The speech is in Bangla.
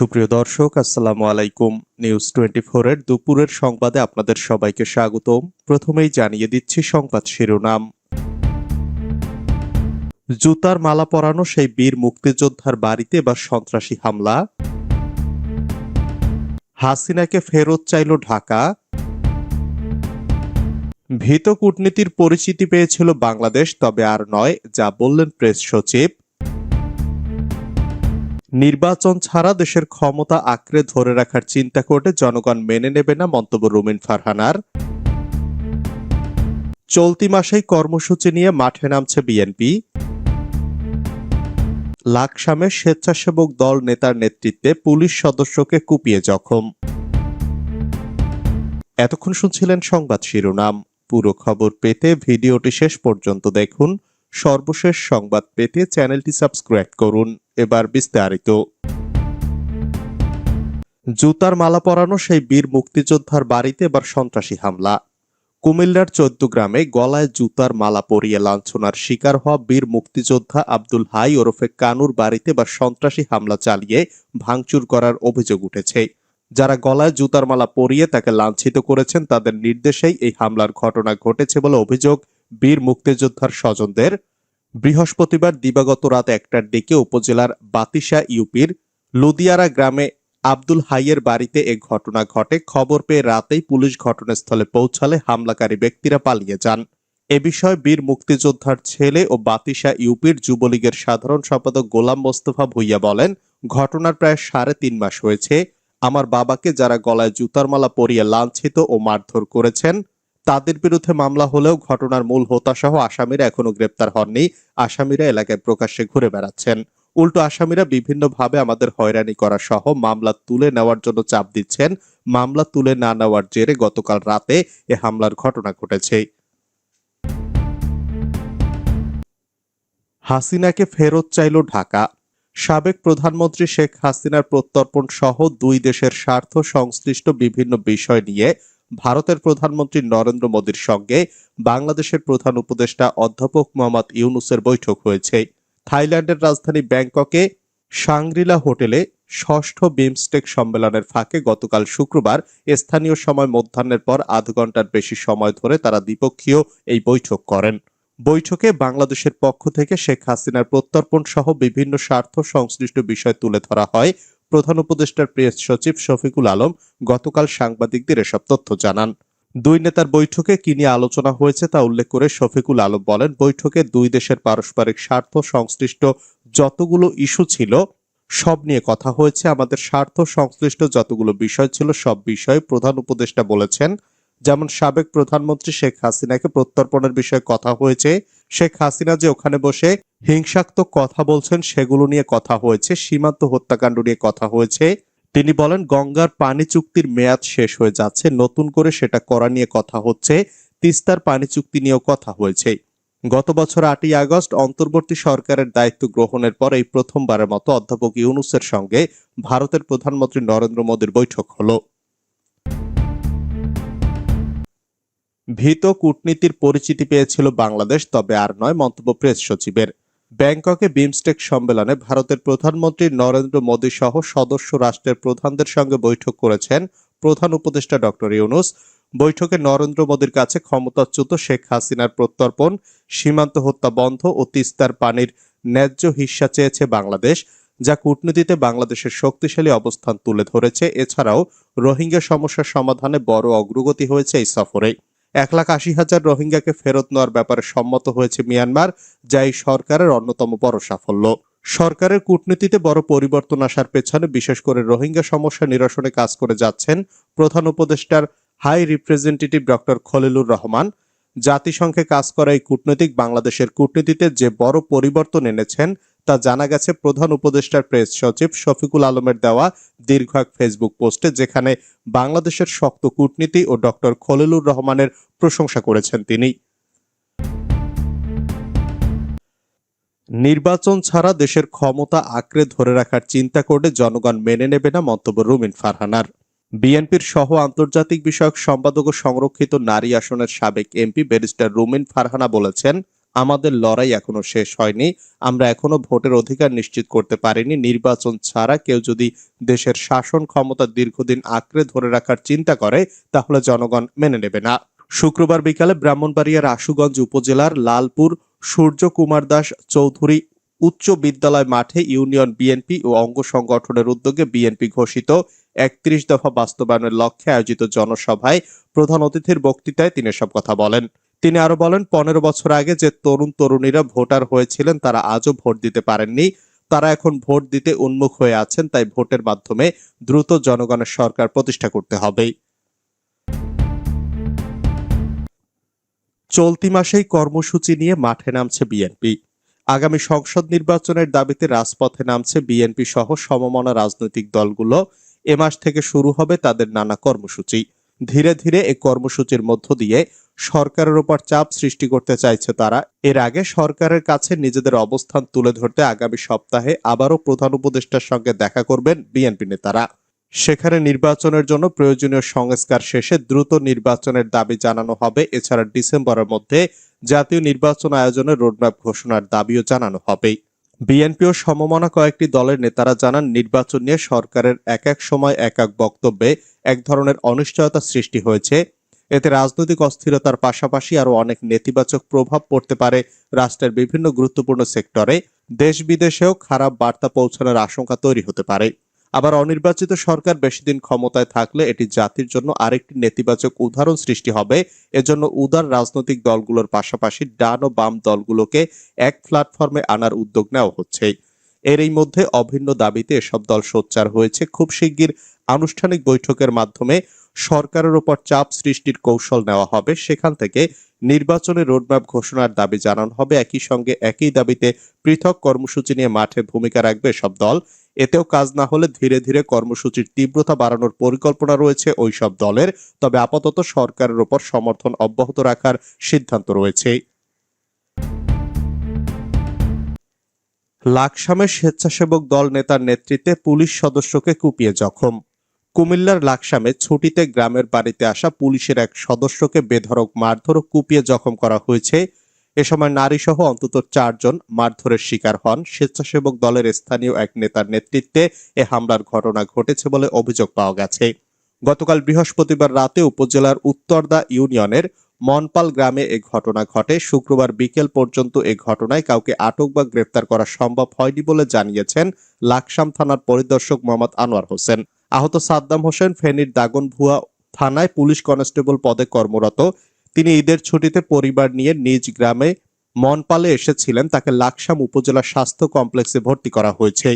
সুপ্রিয় দর্শক, আসসালামু আলাইকুম। নিউজ টোয়েন্টি এর দুপুরের সংবাদে আপনাদের সবাইকে স্বাগতম। প্রথমেই জানিয়ে দিচ্ছি সংবাদ শিরোনাম। জুতার মালা পরানো সেই বীর মুক্তিযোদ্ধার বাড়িতে বা সন্ত্রাসী হামলা। হাসিনাকে ফেরত চাইল ঢাকা। ভীত কূটনীতির পরিচিতি পেয়েছিল বাংলাদেশ, তবে আর নয়, যা বললেন প্রেস সচিব। নির্বাচন ছাড়া দেশের ক্ষমতা আঁকড়ে ধরে রাখার চিন্তা করলে জনগণ মেনে নেবে না মন্তব্য রুমিন ফারহানার চলতি মাসেই কর্মসূচি নিয়ে মাঠে নামছে বিএনপি। লাকসামে স্বেচ্ছাসেবক দল নেতার নেতৃত্বে পুলিশ সদস্যকে কুপিয়ে জখম। এতক্ষণ শুনছিলেন সংবাদ শিরোনাম। পুরো খবর পেতে ভিডিওটি শেষ পর্যন্ত দেখুন। সর্বশেষ সংবাদ পেতে চ্যানেলটি সাবস্ক্রাইব করুন। এবার বিস্তারিত। জুতার মালা পরানো সেই বীর মুক্তিযোদ্ধার বাড়িতে এবার সন্ত্রাসী হামলা। কুমিল্লার চৌদ্দ গ্রামে গলায় জুতার মালা পরিয়ে লাঞ্ছনার শিকার হওয়া বীর মুক্তিযোদ্ধা আব্দুল হাই ওরফে কানুর বাড়িতে বা সন্ত্রাসী হামলা চালিয়ে ভাঙচুর করার অভিযোগ উঠেছে। যারা গলায় জুতার মালা পরিয়ে তাকে লাঞ্ছিত করেছেন, তাদের নির্দেশেই এই হামলার ঘটনা ঘটেছে বলে অভিযোগ বীর মুক্তিযোদ্ধার স্বজনদের বৃহস্পতিবার দিবাগত রাত একটার দিকে উপজেলার বাতিসা ইউপির লুদিয়ারা গ্রামে আব্দুল হাইয়ের বাড়িতে এ ঘটনা ঘটে। খবর পেয়ে রাতেই পুলিশ ঘটনাস্থলে পৌঁছালে হামলাকারী ব্যক্তিরা পালিয়ে যান। এ বিষয়ে বীর মুক্তিযোদ্ধার ছেলে ও বাতিসা ইউপির যুবলীগের সাধারণ সম্পাদক গোলাম মোস্তফা ভুইয়া বলেন, ঘটনার প্রায় সাড়ে তিন মাস হয়েছে। আমার বাবাকে যারা গলায় জুতার মালা পরিয়ে লাঞ্ছিত ও মারধর করেছেন তাদের বিরুদ্ধে মামলা হলেও ঘটনার মূল হোতাসহ আসামিরা এখনও গ্রেপ্তার হননি। আসামিরা এলাকায় প্রকাশ্যে ঘুরে বেড়াচ্ছেন। উল্টো আসামিরা বিভিন্নভাবে আমাদের হয়রানি করা সহ মামলা তুলে নেওয়ার জন্য চাপ দিচ্ছেন। মামলা তুলে না নেওয়ার জেরে গতকাল রাতে এ হামলার ঘটনা ঘটেছে। হাসিনাকে ফেরত চাইল ঢাকা। সাবেক প্রধানমন্ত্রী শেখ হাসিনার প্রত্যর্পণ সহ দুই দেশের স্বার্থ সংশ্লিষ্ট বিভিন্ন বিষয় নিয়ে ভারতের প্রধানমন্ত্রী নরেন্দ্র মোদীর সঙ্গে বাংলাদেশের প্রধান উপদেষ্টা অধ্যাপক মোহাম্মদ ইউনুসের বৈঠক হয়েছে। থাইল্যান্ডের রাজধানী ব্যাংককে সাংরিলা হোটেলে ষষ্ঠ বিমস্টেক সম্মেলনের ফাঁকে গতকাল শুক্রবার স্থানীয় সময় মধ্যাহ্নের পর আধ ঘণ্টার বেশি সময় ধরে তারা দ্বিপক্ষীয় এই বৈঠক করেন। বৈঠকে বাংলাদেশের পক্ষ থেকে শেখ হাসিনার প্রত্যর্পণ সহ বিভিন্ন স্বার্থ সংশ্লিষ্ট বিষয় তুলে ধরা হয়। প্রধান উপদেষ্টার প্রেস সচিব শফিকুল আলম গতকাল সাংবাদিকদের এসব তথ্য জানান। দুই নেতার বৈঠকে কি নিয়ে আলোচনা হয়েছে তা উল্লেখ করে শফিকুল আলম বলেন, বৈঠকে দুই দেশের পারস্পরিক স্বার্থ সংশ্লিষ্ট যতগুলো ইস্যু ছিল, সব নিয়ে কথা হয়েছে। আমাদের স্বার্থ সংশ্লিষ্ট যতগুলো বিষয় ছিল, সব বিষয়ে প্রধান উপদেষ্টা বলেছেন। যেমন সাবেক প্রধানমন্ত্রী শেখ হাসিনাকে প্রত্যর্পণের বিষয়ে কথা হয়েছে শেখ হাসিনা যে ওখানে বসে হিংসাত্মক কথা বলছেন, সেগুলো নিয়ে কথা হয়েছে, সীমান্ত হত্যাকাণ্ড নিয়ে কথা হয়েছে। তিনি বলেন, গঙ্গার পানি চুক্তির মেয়াদ শেষ হয়ে যাচ্ছে, নতুন করে সেটা করা নিয়ে কথা হচ্ছে, তিস্তার পানি চুক্তি নিয়েও কথা হয়েছে। গত বছর আটই আগস্ট অন্তর্বর্তী সরকারের দায়িত্ব গ্রহণের পর এই প্রথমবারের মতো অধ্যাপক ইউনুসের সঙ্গে ভারতের প্রধানমন্ত্রী নরেন্দ্র মোদীর বৈঠক হলো। ভীত কূটনীতির পরিচিতি পেয়েছিল বাংলাদেশ, তবে আর নয় মন্তব্য প্রেস সচিবের। ব্যাংককে বিমস্টেক সম্মেলনে ভারতের প্রধানমন্ত্রী নরেন্দ্র মোদী সহ সদস্য রাষ্ট্রের প্রধানদের সঙ্গে বৈঠক করেছেন প্রধান উপদেষ্টা ডক্টর ইউনুস। বৈঠকে নরেন্দ্র মোদীর কাছে ক্ষমতাচ্যুত শেখ হাসিনার প্রত্যর্পণ, সীমান্ত হত্যা বন্ধ ও তিস্তার পানির ন্যায্য হিস্সা চেয়েছে বাংলাদেশ, যা কূটনীতিতে বাংলাদেশের শক্তিশালী অবস্থান তুলে ধরেছে। এছাড়াও রোহিঙ্গা সমস্যার সমাধানে বড় অগ্রগতি হয়েছে এই সফরে এক লাখ আশি হাজার রোহিঙ্গাকে ফেরত নেওয়ার ব্যাপারে সম্মত হয়েছে মিয়ানমার, যা এই সরকারের অন্যতম বড় সাফল্য। সরকারের কূটনীতিতে বড় পরিবর্তন আসার পেছনে বিশেষ করে রোহিঙ্গা সমস্যা নিরসনে কাজ করে যাচ্ছেন প্রধান উপদেষ্টার high representative doctor Khalilur Rahman. জাতিসংঘে কাজ করা এই কূটনৈতিক বাংলাদেশের কূটনীতিতে যে বড় পরিবর্তন এনেছেন তা জানা গেছে প্রধান উপদেষ্টার প্রেস সচিব শফিকুল আলমের দেওয়া দীর্ঘ এক ফেসবুক পোস্টে, যেখানে বাংলাদেশের শক্ত কূটনীতি ও ডক্টর খলিলুর রহমানের প্রশংসা করেছেন তিনি। নির্বাচন ছাড়া দেশের ক্ষমতা আঁকড়ে ধরে রাখার চিন্তা করলে জনগণ মেনে নেবে না মন্তব্য রুমিন ফারহানার। বিএনপির সহ আন্তর্জাতিক বিষয়ক সম্পাদক ও সংরক্ষিত নারী আসনের সাবেক এমপি ব্যারিস্টার রুমিন ফারহানা বলেছেন আমাদের লড়াই এখনও শেষ হয়নি। আমরা এখনও ভোটের অধিকার নিশ্চিত করতে পারিনি। নির্বাচন ছাড়া কেউ যদি দেশের শাসন ক্ষমতা দীর্ঘদিন আঁকড়ে ধরে রাখার চিন্তা করে, তাহলে জনগণ মেনে নেবে না। শুক্রবার বিকালে ব্রাহ্মণবাড়িয়ার আশুগঞ্জ উপজেলার লালপুর সূর্য কুমার দাস চৌধুরী উচ্চ বিদ্যালয় মাঠে ইউনিয়ন বিএনপি ও অঙ্গ সংগঠনের উদ্যোগে বিএনপি ঘোষিত একত্রিশ দফা বাস্তবায়নের লক্ষ্যে আয়োজিত জনসভায় প্রধান অতিথির বক্তৃতায় তিনি সব কথা বলেন। তিনি আরও বলেন, পনেরো বছর আগে যে তরুণ তরুণীরা ভোটার হয়েছিলেন, তারা আজও ভোট দিতে পারেননি। তারা এখন ভোট দিতে উন্মুখ হয়ে আছেন, তাই ভোটের মাধ্যমে দ্রুত জনগণের সরকার প্রতিষ্ঠা করতে হবে। চলতি মাসেই কর্মসূচি নিয়ে মাঠে নামছে বিএনপি। আগামী সংসদ নির্বাচনের দাবিতে রাজপথে নামছে বিএনপি সহ সমমনা রাজনৈতিক দলগুলো। এ মাস থেকে শুরু হবে তাদের নানা কর্মসূচি। ধীরে ধীরে এই কর্মসূচির মধ্য দিয়ে সরকারের উপর চাপ সৃষ্টি করতে চাইছে তারা। এর আগে সরকারের কাছে নিজেদের অবস্থান তুলে ধরতে আগামী সপ্তাহে আবারও প্রধান উপদেষ্টার সঙ্গে দেখা করবেন বিএনপি নেতারা। সেখানে নির্বাচনের জন্য প্রয়োজনীয় সংস্কার শেষে দ্রুত নির্বাচনের দাবি জানানো হবে। এছাড়া ডিসেম্বরের মধ্যে জাতীয় নির্বাচন আয়োজনের রোডম্যাপ ঘোষণার দাবিও জানানো হবে। বিএনপি ও সমমনা কয়েকটি দলের নেতারা জানান, নির্বাচন নিয়ে সরকারের এক এক সময় এক এক বক্তব্যে এক ধরনের অনিশ্চয়তা সৃষ্টি হয়েছে। এতে রাজনৈতিক অস্থিরতার পাশাপাশি আরও অনেক নেতিবাচক প্রভাব পড়তে পারে রাষ্ট্রের বিভিন্ন গুরুত্বপূর্ণ সেক্টরে। দেশ বিদেশেও খারাপ বার্তা পৌঁছানোর আশঙ্কা তৈরি হতে পারে। আবার অনির্বাচিত সরকার বেশি দিন ক্ষমতায় থাকলে এটি জাতির জন্য আরেকটি নেতিবাচক উদাহরণ সৃষ্টি হবে। এজন্য উদার রাজনৈতিক দলগুলোর পাশাপাশি ডান ও বাম দলগুলোকে এক প্ল্যাটফর্মে আনার উদ্যোগ নেওয়া হচ্ছে। এর এই মধ্যে অভিন্ন দাবিতে এসব দল সোচ্চার হয়েছে। খুব শিগগির আনুষ্ঠানিক বৈঠকের মাধ্যমে সরকারের ওপর চাপ সৃষ্টির কৌশল নেওয়া হবে। সেখান থেকে নির্বাচনের রোডম্যাপ ঘোষণার দাবি জানানো হবে। একই সঙ্গে একই দাবিতে পৃথক কর্মসূচি নিয়ে মাঠে ভূমিকা রাখবে সব দল। এতেও কাজ না হলে ধীরে ধীরে কর্মসূচির তীব্রতা বাড়ানোর পরিকল্পনা রয়েছে ওই সব দলের। তবে আপাতত সরকারের ওপর সমর্থন অব্যাহত রাখার সিদ্ধান্ত রয়েছে। লাকসামের স্বেচ্ছাসেবক দল নেতার নেতৃত্বে পুলিশ সদস্যকে কুপিয়ে জখম। কুমিল্লার লাকসামে ছুটিতে গ্রামের বাড়িতে আসা পুলিশের এক সদস্যকে বেধড়ক মারধর কুপিয়ে জখম করা হয়েছে। এ সময় নারী সহ অন্তত চারজন মারধরের শিকার হন। স্বেচ্ছাসেবক দলের স্থানীয় এক নেতার নেতৃত্বে এ হামলার ঘটনা ঘটেছে বলে অভিযোগ পাওয়া গেছে। গতকাল বৃহস্পতিবার রাতে উপজেলার উত্তরদা ইউনিয়নের মনপাল গ্রামে এ ঘটনা ঘটে। শুক্রবার বিকেল পর্যন্ত এ ঘটনায় কাউকে আটক বা গ্রেফতার করা সম্ভব হয়নি বলে জানিয়েছেন লাকসাম থানার পরিদর্শক মোহাম্মদ আনোয়ার হোসেন। আহত সাদ্দাম হোসেন ফেনীর দাগনভুয়া থানায় পুলিশ কনস্টেবল পদে কর্মরত। তিনি ঈদের ছুটিতে পরিবার নিয়ে নিজ গ্রামে মনপালে এসেছিলেন। তাকে লাকসাম উপজেলা স্বাস্থ্য কমপ্লেক্সে ভর্তি করা হয়েছে।